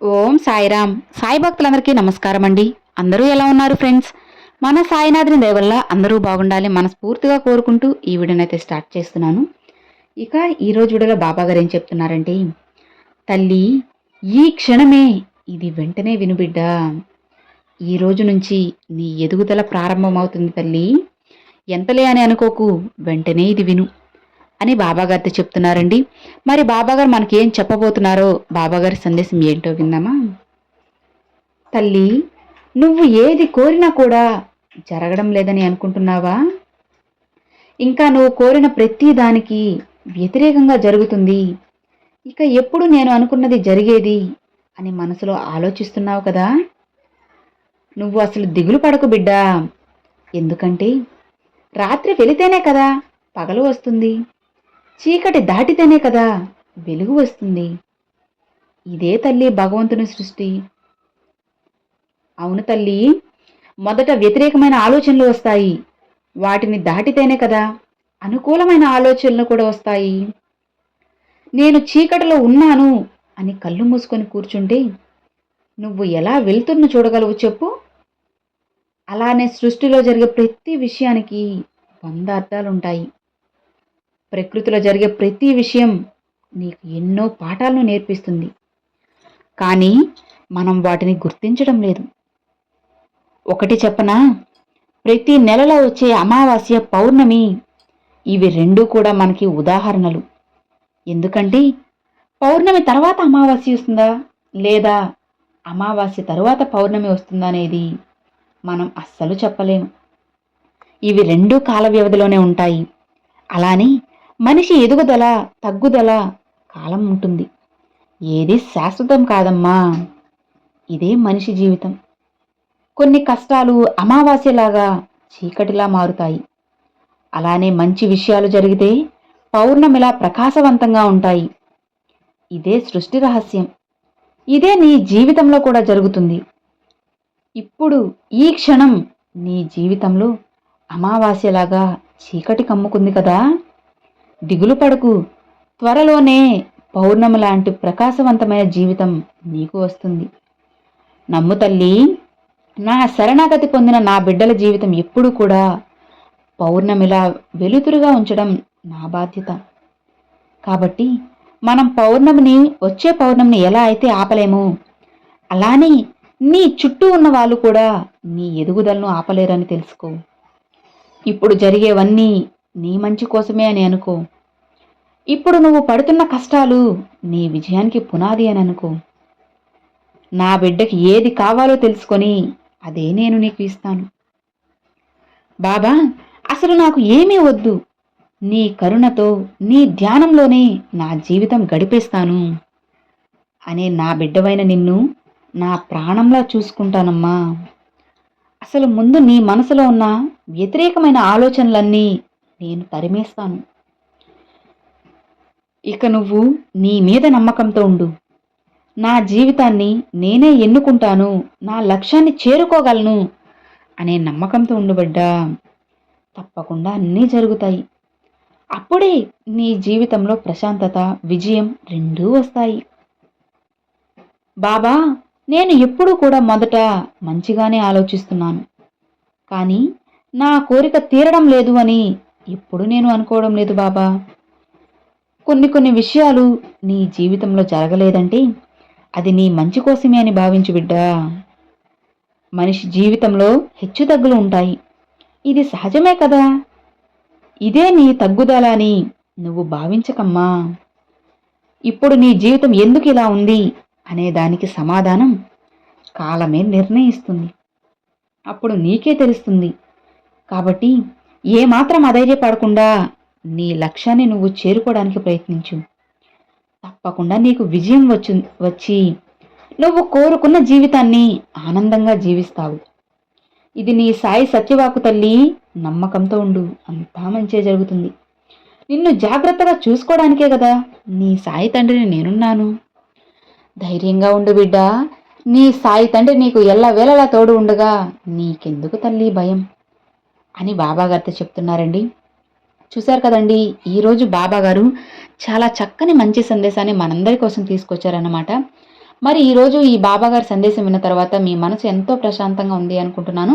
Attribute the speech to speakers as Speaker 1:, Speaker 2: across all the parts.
Speaker 1: ఓం సాయిరామ్. సాయి భక్తులందరికీ నమస్కారం అండి అందరూ ఎలా ఉన్నారు ఫ్రెండ్స్? మన సాయినాథుని దయవల్ల అందరూ బాగుండాలి మనస్ఫూర్తిగా కోరుకుంటూ ఈ వీడియోనైతే స్టార్ట్ చేస్తున్నాను. ఇక ఈ రోజు వీడియోలో బాబా గారు ఏం చెప్తున్నారంటే తల్లి ఈ క్షణమే ఇది వెంటనే వినుబిడ్డ ఈ రోజు నుంచి నీ ఎదుగుదల ప్రారంభమవుతుంది తల్లి. ఎంతలే అని అనుకోకు వెంటనే ఇది విను. అని బాబాగారితో చెప్తున్నారండి. మరి బాబాగారు మనకి ఏం చెప్పబోతున్నారో బాబాగారి సందేశం ఏంటో విందామా? తల్లి నువ్వు ఏది కోరినా కూడా జరగడం లేదని అనుకుంటున్నావా? ఇంకా నువ్వు కోరిన ప్రతి దానికి వ్యతిరేకంగా జరుగుతుంది. ఇక ఎప్పుడు నేను అనుకున్నది జరిగేది అని మనసులో ఆలోచిస్తున్నావు కదా? నువ్వు అసలు దిగులు పడకు బిడ్డా. ఎందుకంటే రాత్రి వెళితేనే కదా పగలు వస్తుంది. చీకటి దాటితేనే కదా వెలుగు వస్తుంది. ఇదే తల్లి భగవంతుని సృష్టి. అవును తల్లి మొదట వ్యతిరేకమైన ఆలోచనలు వస్తాయి. వాటిని దాటితేనే కదా అనుకూలమైన ఆలోచనలు కూడా వస్తాయి. నేను చీకటిలో ఉన్నాను అని కళ్ళు మూసుకొని కూర్చుంటే నువ్వు ఎలా వెళ్తున్న చూడగలవు చెప్పు. అలానే సృష్టిలో జరిగే ప్రతి విషయానికి వంద అర్థాలుంటాయి ప్రకృతిలో జరిగే ప్రతి విషయం నీకు ఎన్నో పాఠాలను నేర్పిస్తుంది. కానీ మనం వాటిని గుర్తించడం లేదు. ఒకటి చెప్పనా? ప్రతి నెలలో వచ్చే అమావాస్య పౌర్ణమి ఇవి రెండు కూడా మనకి ఉదాహరణలు. ఎందుకంటే పౌర్ణమి తర్వాత అమావాస్య వస్తుందా? లేదా అమావాస్య తరువాత పౌర్ణమి వస్తుందా అనేది మనం అస్సలు చెప్పలేము. ఇవి రెండు కాల వ్యవధిలోనే ఉంటాయి. అలానే మనిషి ఎదుగుదల తగ్గుదల కాలం ఉంటుంది. ఏది శాశ్వతం కాదమ్మా. ఇదే మనిషి జీవితం. కొన్ని కష్టాలు అమావాస్యలాగా చీకటిలా మారుతాయి. అలానే మంచి విషయాలు జరిగితే పౌర్ణమిలా ప్రకాశవంతంగా ఉంటాయి. ఇదే సృష్టి రహస్యం. ఇదే నీ జీవితంలో కూడా జరుగుతుంది. ఇప్పుడు ఈ క్షణం నీ జీవితంలో అమావాస్యలాగా చీకటి కమ్ముకుంది కదా. దిగులు పడకు. త్వరలోనే పౌర్ణమి లాంటి ప్రకాశవంతమైన జీవితం నీకు వస్తుంది. నమ్ము తల్లి నా శరణాగతి పొందిన నా బిడ్డల జీవితం ఎప్పుడూ కూడా పౌర్ణమిలా వెలుతురుగా ఉంచడం నా బాధ్యత. కాబట్టి మనం పౌర్ణమిని వచ్చే పౌర్ణమిని ఎలా అయితే ఆపలేమో అలానే నీ చుట్టూ ఉన్న వాళ్ళు కూడా నీ ఎదుగుదలను ఆపలేరని తెలుసుకో. ఇప్పుడు జరిగేవన్నీ నీ మంచి కోసమే అని అనుకో. ఇప్పుడు నువ్వు పడుతున్న కష్టాలు నీ విజయానికి పునాది అని అనుకో. నా బిడ్డకి ఏది కావాలో తెలుసుకొని అదే నేను నీకు ఇస్తాను. బాబా అసలు నాకు ఏమీ వద్దు. నీ కరుణతో నీ ధ్యానంలోనే నా జీవితం గడిపేస్తాను అనే నా బిడ్డవైన నిన్ను నా ప్రాణంలా చూసుకుంటానమ్మా. అసలు ముందు నీ మనసులో ఉన్న వ్యతిరేకమైన ఆలోచనలన్నీ నేను తరిమేస్తాను ఇక నువ్వు నీ మీద నమ్మకంతో ఉండు. నా జీవితాన్ని నేనే ఎన్నుకుంటాను. నా లక్ష్యాన్ని చేరుకోగలను అనే నమ్మకంతో ఉండుబడ్డా. తప్పకుండా అన్నీ జరుగుతాయి. అప్పుడే నీ జీవితంలో ప్రశాంతత విజయం రెండూ వస్తాయి. బాబా నేను ఎప్పుడూ కూడా మొదట మంచిగానే ఆలోచిస్తున్నాను. కానీ నా కోరిక తీరడం లేదు అని ఎప్పుడు నేను అనుకోవడం లేదు బాబా. కొన్ని కొన్ని విషయాలు నీ జీవితంలో జరగలేదంటే అది నీ మంచి కోసమే అని భావించు బిడ్డా. మనిషి జీవితంలో హెచ్చుతగ్గులు ఉంటాయి. ఇది సహజమే కదా. ఇదే నీ తగ్గుదల అని నువ్వు భావించకమ్మా. ఇప్పుడు నీ జీవితం ఎందుకు ఇలా ఉంది అనే దానికి సమాధానం కాలమే నిర్ణయిస్తుంది. అప్పుడు నీకే తెలుస్తుంది. కాబట్టి ఏమాత్రం అధైర్యపడకుండా నీ లక్ష్యాన్ని నువ్వు చేరుకోవడానికి ప్రయత్నించు. తప్పకుండా నీకు విజయం వచ్చు వచ్చి నువ్వు కోరుకున్న జీవితాన్ని ఆనందంగా జీవిస్తావు. ఇది నీ సాయి సత్యవాకు తల్లి నమ్మకంతో ఉండు. అంతా మంచిగా జరుగుతుంది. నిన్ను జాగ్రత్తగా చూసుకోవడానికే కదా నీ సాయి తండ్రిని నేనున్నాను. ధైర్యంగా ఉండు బిడ్డ. నీ సాయి తండ్రి నీకు ఎల్లవేళలా తోడు ఉండగా నీకెందుకు తల్లి భయం? అని బాబాగారితో చెప్తున్నారండి. చూశారు కదండి ఈరోజు బాబాగారు చాలా చక్కని మంచి సందేశాన్ని మనందరి కోసం తీసుకొచ్చారన్నమాట. మరి ఈరోజు ఈ బాబా గారి సందేశం విన్న తర్వాత మీ మనసు ఎంతో ప్రశాంతంగా ఉంది అనుకుంటున్నాను.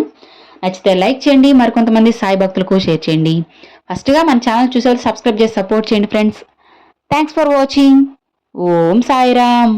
Speaker 1: నచ్చితే లైక్ చేయండి మరికొంతమంది సాయి భక్తులకు షేర్ చేయండి. ఫస్ట్గా మన ఛానల్ చూసే సబ్స్క్రైబ్ చేసి సపోర్ట్ చేయండి friends. Thanks for watching Om Sairam.